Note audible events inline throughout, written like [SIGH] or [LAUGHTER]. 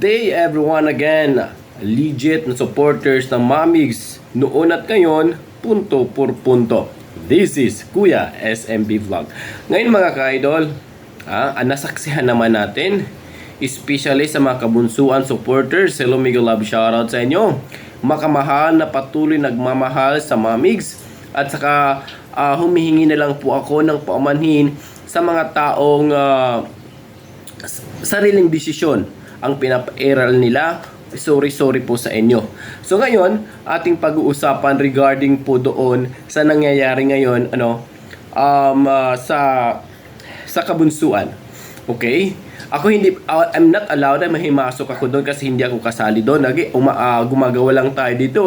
day everyone again. Legit na supporters ng Mamigs noon at ngayon, punto por punto. This is Kuya SMB Vlog. Ngayon mga ka-idol, ah, nasaksihan naman natin, especially sa mga kabunsuan supporters, hello Miguel Love shoutout sa inyo. Makamahal na patuloy nagmamahal sa Mamigs at saka ah, humihingi na lang po ako ng paumanhin sa mga taong s- sariling desisyon ang pinapairal nila. Sorry, sorry po sa inyo. So ngayon, ating pag-uusapan regarding po doon sa nangyayari ngayon ano um ah, sa sa kabunsuan. Okay? Ako hindi uh, I'm not allowed na mahimasok ako doon kasi hindi ako kasali doon. Lagi uma, ah, gumagawa lang tayo dito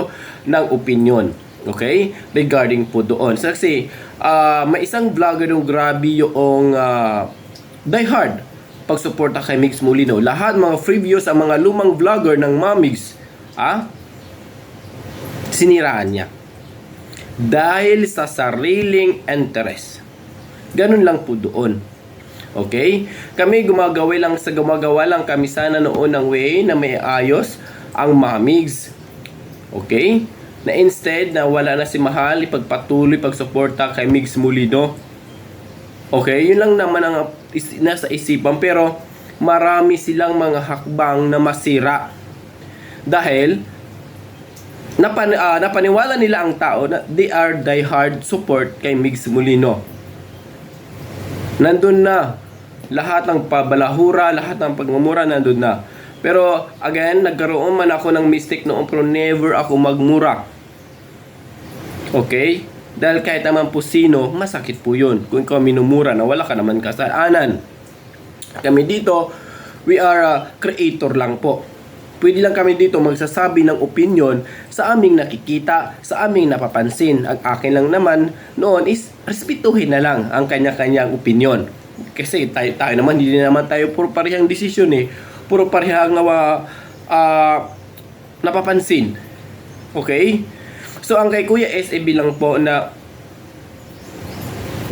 ng opinion. Okay? Regarding po doon. So, kasi ah, may isang vlogger yung grabe yung uh, die hard pagsuporta kay Mix Molino. Lahat mga free views ang mga lumang vlogger ng Mamigs, ah, siniraan niya. Dahil sa sariling interest. Ganun lang po doon. Okay? Kami gumagawa lang sa gumagawa lang kami sana noon ng way na may ayos ang Mamigs. Okay? Na instead na wala na si Mahal ipagpatuloy pagsuporta kay Migs Molino. Okay, yun lang naman ang is, nasa isipan pero marami silang mga hakbang na masira. Dahil napan, ah, napaniwala nila ang tao na they are diehard support kay Migs Molino. Nandun na lahat ng pabalahura, lahat ng pagmumura nandun na. Pero again, nagkaroon man ako ng mistake noon pero never ako magmura. Okay? Dahil kahit naman po sino, masakit po yun. Kung ikaw minumura na wala ka naman kasalanan. Kami dito, we are a creator lang po. Pwede lang kami dito magsasabi ng opinion sa aming nakikita, sa aming napapansin. Ang akin lang naman noon is respetuhin na lang ang kanya-kanyang opinion. Kasi tayo, tayo naman, hindi naman tayo puro parehang desisyon eh. Puro parehang uh, uh, napapansin. Okay? So ang kay Kuya SAB lang po na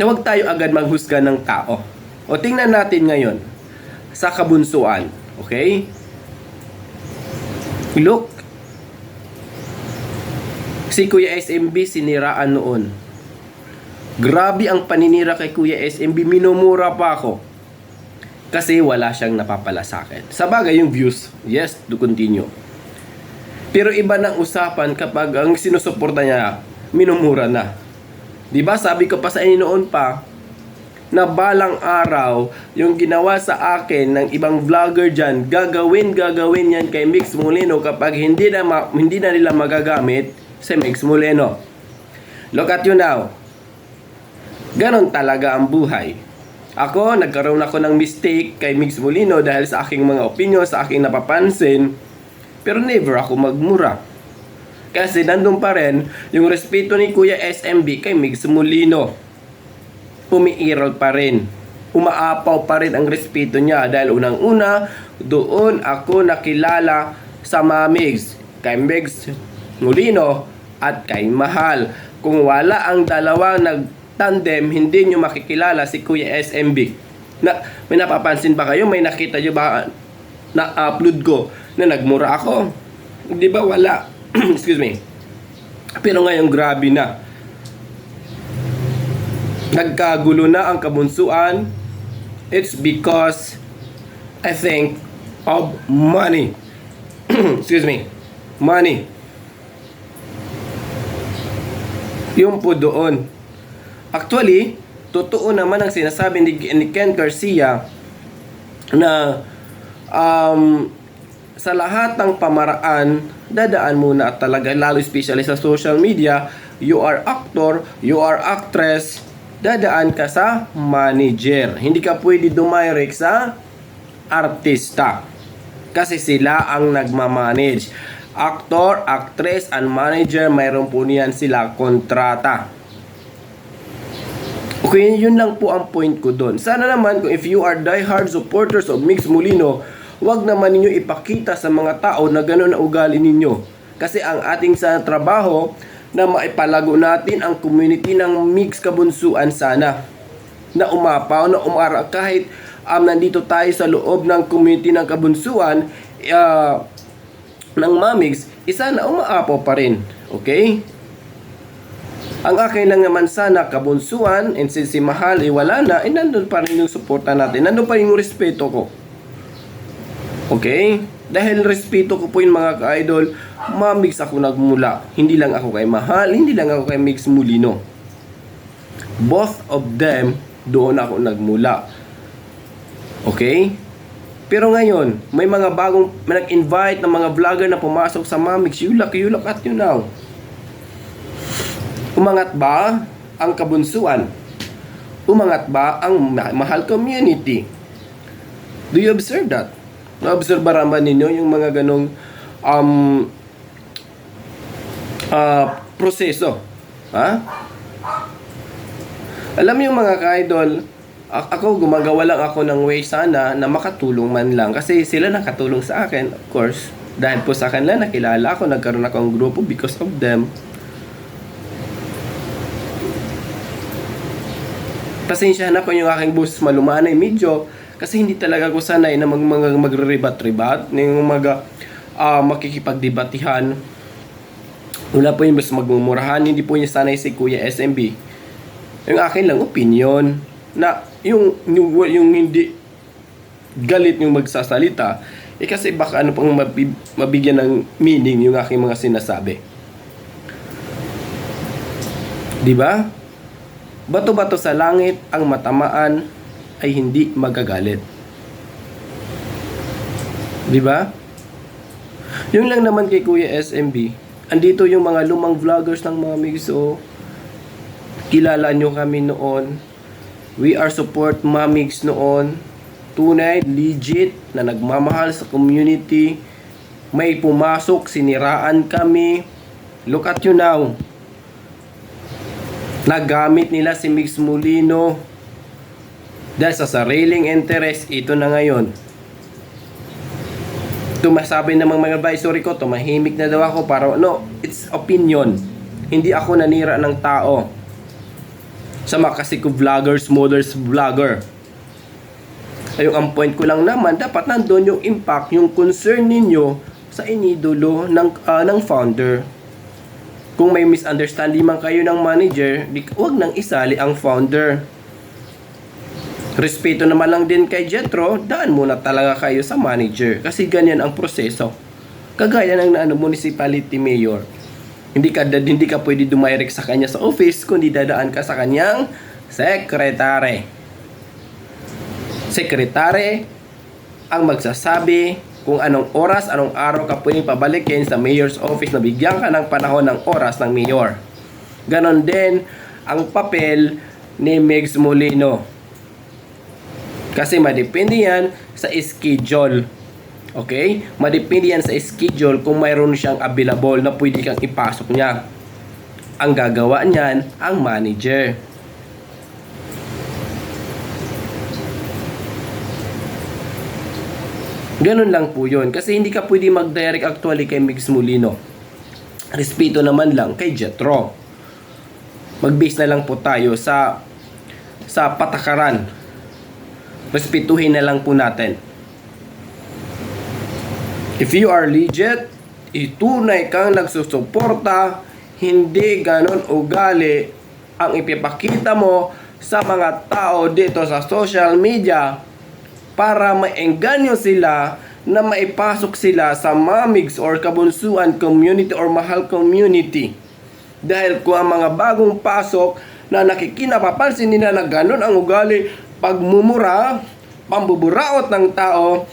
na huwag tayo agad maghusga ng tao. O tingnan natin ngayon sa kabunsuan. Okay? Look. Si Kuya SMB siniraan noon. Grabe ang paninira kay Kuya SMB. Minumura pa ako. Kasi wala siyang napapala sa akin. Sa bagay yung views, yes, to continue. Pero iba ng usapan kapag ang sinusuporta niya, minumura na. 'Di ba Sabi ko pa sa inyo noon pa, na balang araw, yung ginawa sa akin ng ibang vlogger dyan, gagawin, gagawin yan kay Mix Molino kapag hindi na, ma- hindi na nila magagamit si Mix Molino. Look at you now. Ganon talaga ang buhay. Ako, nagkaroon ako ng mistake kay Mix Molino dahil sa aking mga opinion, sa aking napapansin, pero never ako magmura. Kasi nandun pa rin yung respeto ni Kuya SMB kay Migs Molino. Umiiral pa rin. Umaapaw pa rin ang respeto niya dahil unang-una, doon ako nakilala sa mga Migs. Kay Migs Molino at kay Mahal. Kung wala ang dalawa nag-tandem, hindi nyo makikilala si Kuya SMB. Na, may napapansin ba kayo? May nakita nyo ba na-upload ko na nagmura ako. Di ba wala? [CLEARS THROAT] Excuse me. Pero ngayon grabe na. Nagkagulo na ang kabunsuan. It's because I think of money. [CLEARS THROAT] Excuse me. Money. Yung po doon. Actually, totoo naman ang sinasabi ni, ni Ken Garcia na um, sa lahat ng pamaraan, dadaan muna at talaga, lalo especially sa social media, you are actor, you are actress, dadaan ka sa manager. Hindi ka pwede dumirect sa artista. Kasi sila ang nagmamanage. Actor, actress, and manager, mayroon po niyan sila kontrata. Okay, yun lang po ang point ko doon. Sana naman kung if you are diehard supporters of Mix Molino, wag naman ninyo ipakita sa mga tao na gano'n na ugali ninyo. Kasi ang ating sa trabaho na maipalago natin ang community ng Mix Kabunsuan sana na umapaw, na umara kahit um, nandito tayo sa loob ng community ng Kabunsuan, ah, ng Mamigs, isa na umaapaw pa rin. Okay? Ang akin lang naman sana kabunsuan and since si Mahal ay wala na, eh nandun pa rin yung suporta natin. Nandun pa rin yung respeto ko. Okay? Dahil respeto ko po yung mga ka-idol, mamix ako nagmula. Hindi lang ako kay Mahal, hindi lang ako kay Mix Mulino. Both of them, doon ako nagmula. Okay? Pero ngayon, may mga bagong may nag-invite ng mga vlogger na pumasok sa Mamix. You look, you look at you now. Umangat ba ang kabunsuan? Umangat ba ang ma- mahal community? Do you observe that? Na-observe ba ninyo yung mga ganong um, ah, proseso? Ha? Alam yung mga ka-idol, ako gumagawa lang ako ng way sana na makatulong man lang. Kasi sila nakatulong sa akin, of course. Dahil po sa kanila nakilala ako, nagkaroon ako ng grupo because of them. Pasensya na po yung aking boses malumanay medyo kasi hindi talaga ako sanay na mag, mag, magre-rebat-rebat, yung mga ah, makikipagdebatihan. Wala po yung mas magmumurahan, hindi po niya sanay si Kuya SMB. Yung akin lang opinion na yung yung, yung hindi galit yung magsasalita eh kasi baka ano pang mabi- mabigyan ng meaning yung aking mga sinasabi. 'Di ba? Bato-bato sa langit ang matamaan ay hindi magagalit. 'Di ba? Yung lang naman kay Kuya SMB, andito yung mga lumang vloggers ng mga Migso. Kilala nyo kami noon. We are support Mamigs noon. Tunay, legit, na nagmamahal sa community. May pumasok, siniraan kami. Look at you now. Nagamit nila si Mix Molino. Dahil sa sariling interest, ito na ngayon. Tumasabi ng mga advisory ko, tumahimik na daw ako para, no, it's opinion. Hindi ako nanira ng tao sa mga kasi ko vloggers, models vlogger. Ayun, ang point ko lang naman, dapat nandun yung impact, yung concern ninyo sa inidolo ng, ah, ng founder. Kung may misunderstanding man kayo ng manager, wag nang isali ang founder. Respeto naman lang din kay Jetro, daan muna talaga kayo sa manager. Kasi ganyan ang proseso. Kagaya ng ano, municipality mayor. Hindi ka hindi ka pwede dumirect sa kanya sa office kundi dadaan ka sa kanyang sekretary. Sekretary ang magsasabi kung anong oras, anong araw ka pwedeng pabalikin sa mayor's office na bigyan ka ng panahon ng oras ng mayor. Ganon din ang papel ni Megs Molino. Kasi madepende yan sa schedule. Okay? Madepende yan sa schedule kung mayroon siyang available na pwede kang ipasok niya. Ang gagawa niyan, ang manager. Ganun lang po yun. Kasi hindi ka pwede mag-direct actually kay Mix Molino. Respeto naman lang kay Jetro. Mag-base na lang po tayo sa sa patakaran. Respetuhin na lang po natin. If you are legit, itunay kang nagsusuporta, hindi ganon ugali ang ipipakita mo sa mga tao dito sa social media para maengganyo sila na maipasok sila sa mamigs or kabunsuan community or mahal community. Dahil kung ang mga bagong pasok na nakikinapapansin nila na ganon ang ugali, pagmumura, pambuburaot ng tao,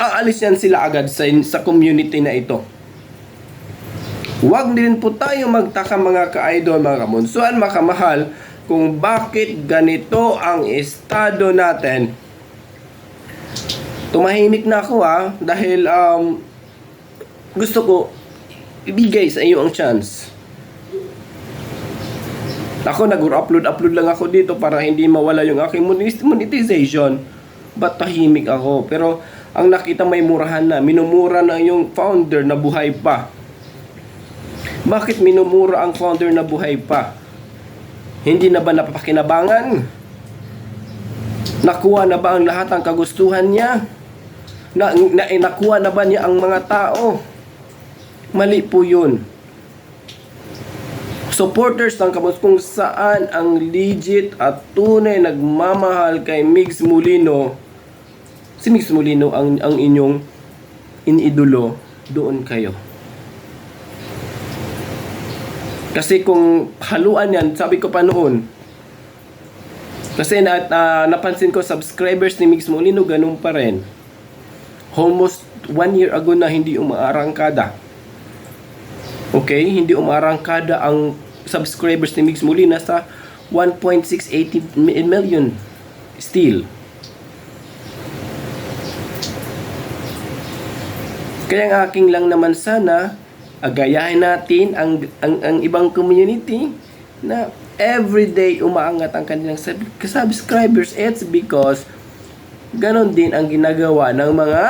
aalis yan sila agad sa, sa community na ito. Huwag din po tayo magtaka mga ka-idol, mga kamunsuan, mga kamahal, kung bakit ganito ang estado natin. Tumahimik na ako ha, dahil um, gusto ko ibigay sa iyo ang chance. Ako nag-upload upload lang ako dito para hindi mawala yung aking monet- monetization. Ba't tahimik ako? Pero ang nakita may murahan na, minumura na yung founder na buhay pa. Bakit minumura ang founder na buhay pa? Hindi na ba napapakinabangan? Nakuha na ba ang lahat ng kagustuhan niya? Na, na, eh, nakuha na ba niya ang mga tao? Mali po yun. Supporters ng Kabos kung saan ang legit at tunay nagmamahal kay Migs Molino. Si Migs Molino ang, ang inyong iniidolo, doon kayo. Kasi kung haluan yan, sabi ko pa noon, kasi na, na- napansin ko subscribers ni Mix Molino ganun pa rin. Almost one year ago na hindi umaarangkada. Okay? Hindi umaarangkada ang subscribers ni Mix Molina sa 1.680 mi- million still. Kaya ang aking lang naman sana agayahin natin ang, ang, ang ibang community na everyday umaangat ang kanilang sub- subscribers. It's because ganon din ang ginagawa ng mga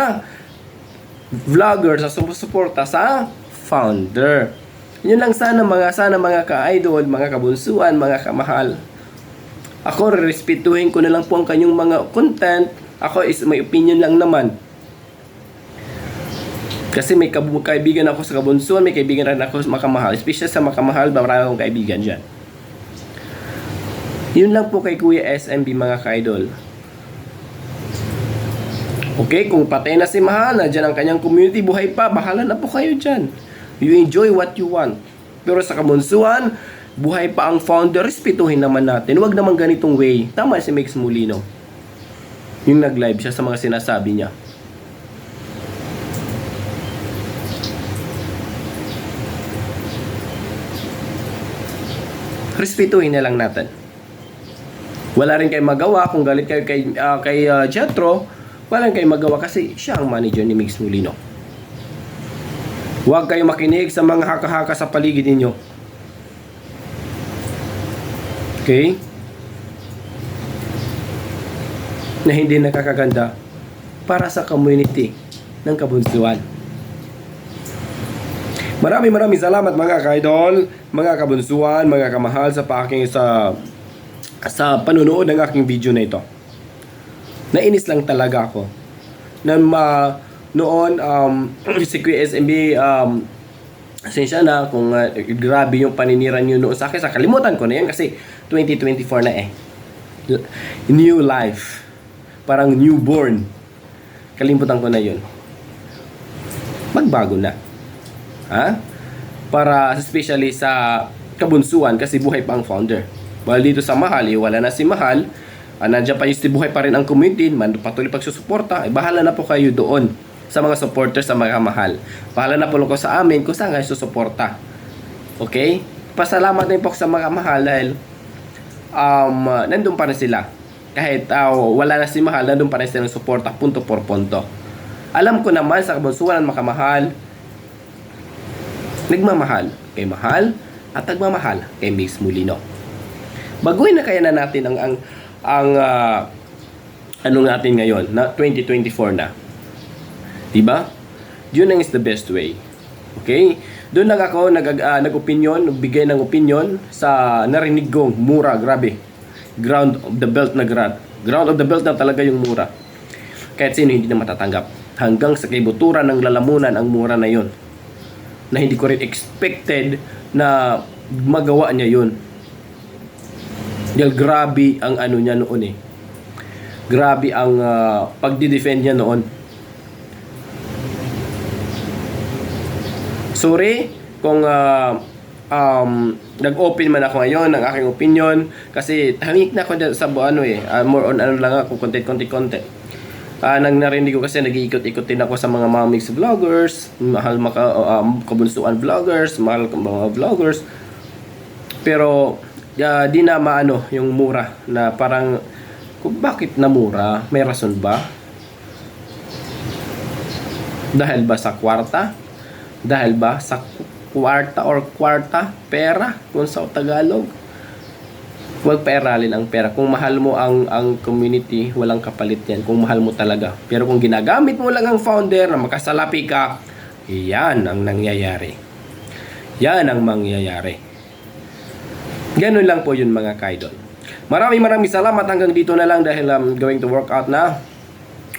vloggers na sumusuporta sa founder. Yun lang sana mga sana mga ka-idol, mga kabunsuan, mga kamahal. Ako respetuhin ko na lang po ang kanyang mga content. Ako is may opinion lang naman. Kasi may kaibigan ako sa kabunsuan, may kaibigan rin ako sa makamahal. Especially sa makamahal, marami akong kaibigan dyan. Yun lang po kay Kuya SMB mga ka-idol. Okay, kung patay na si Mahal, nandiyan ang kanyang community, buhay pa, bahala na po kayo dyan. You enjoy what you want. Pero sa kabunsuan, buhay pa ang founder, respetuhin naman natin. Huwag naman ganitong way. Tama si Mix Molino. Yung nag-live siya sa mga sinasabi niya. respetuhin na lang natin. Wala rin kayo magawa kung galit kayo kay, ah, kay ah, Jetro, wala rin kayo magawa kasi siya ang manager ni Mix Molino. Huwag kayo makinig sa mga haka-haka sa paligid ninyo. Okay? Na hindi nakakaganda para sa community ng kabunsuan. Maraming maraming salamat mga ka-idol, mga kabunsuan, mga kamahal sa paking sa sa panunood ng aking video na ito. Nainis lang talaga ako na ma noon um, [CLEARS THROAT] si Kuya SMB um, Asensya na kung uh, grabe yung paninira niyo noon sa akin. Sa kalimutan ko na yan kasi 2024 na eh. New life. Parang newborn. Kalimutan ko na yun. Magbago na. Ha? Para especially sa kabunsuan kasi buhay pa ang founder. While dito sa Mahal, eh, wala na si Mahal. Ah, nandiyan pa yung buhay pa rin ang community, man, patuloy pagsusuporta. Eh, bahala na po kayo doon sa mga supporters sa mga mahal. Bahala na po ko sa amin kung saan kayo susuporta. Okay? Pasalamat din po sa mga mahal dahil um, uh, nandun pa rin sila. Kahit uh, wala na si Mahal, nandun pa rin sila ng suporta punto por punto. Alam ko naman sa kabunsuan ng makamahal, nagmamahal kay Mahal at nagmamahal kay Mix Mulino. Baguhin na kaya na natin ang ang ang ah, ano natin ngayon na 2024 na. 'Di ba? Yun ang is the best way. Okay? Doon lang ako nag ah, nag-opinion, nagbigay ng opinion sa narinig kong mura, grabe. Ground of the belt na grad. Ground of the belt na talaga yung mura. Kahit sino hindi na matatanggap. Hanggang sa kaibuturan ng lalamunan ang mura na yun. Na hindi ko rin expected na magawa niya yun. Dahil grabe ang ano niya noon eh. Grabe ang ah, pagdi-defend niya noon. Sorry kung ah, um, nag-open man ako ngayon ng aking opinion kasi tahimik na ako sa ano eh, ah, more on ano lang ako, content, content, content. Ah, nang narinig ko kasi nag-iikot-ikot din ako sa mga mix vloggers, mahal maka um, kabunsuan vloggers, mahal mga vloggers. Pero ah, di na maano yung mura na parang kung bakit na mura, may rason ba? Dahil ba sa kwarta? Dahil ba sa kwarta or kwarta, pera, kung sa Tagalog? Huwag pairalin ang pera. Kung mahal mo ang ang community, walang kapalit yan. Kung mahal mo talaga. Pero kung ginagamit mo lang ang founder na makasalapi ka, yan ang nangyayari. Yan ang mangyayari. Ganun lang po yun mga kaidol. Maraming maraming salamat hanggang dito na lang dahil um, going to work out na.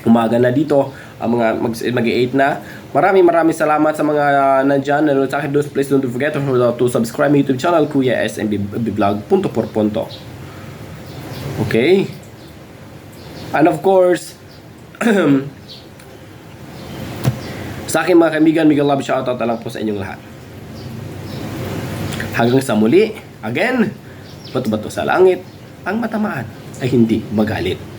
Umaga na dito. Ang mga mag, mag-8 na. Maraming maraming salamat sa mga uh, nandyan. Nanonood sa akin. Please don't forget to, to subscribe my YouTube channel, Kuya SMB Vlog, punto por punto. Okay? And of course, [CLEARS THROAT] sa aking mga kaibigan, Miguel Love, shoutout na lang po sa inyong lahat. Hanggang sa muli, again, bato-bato sa langit, ang matamaan ay hindi magalit.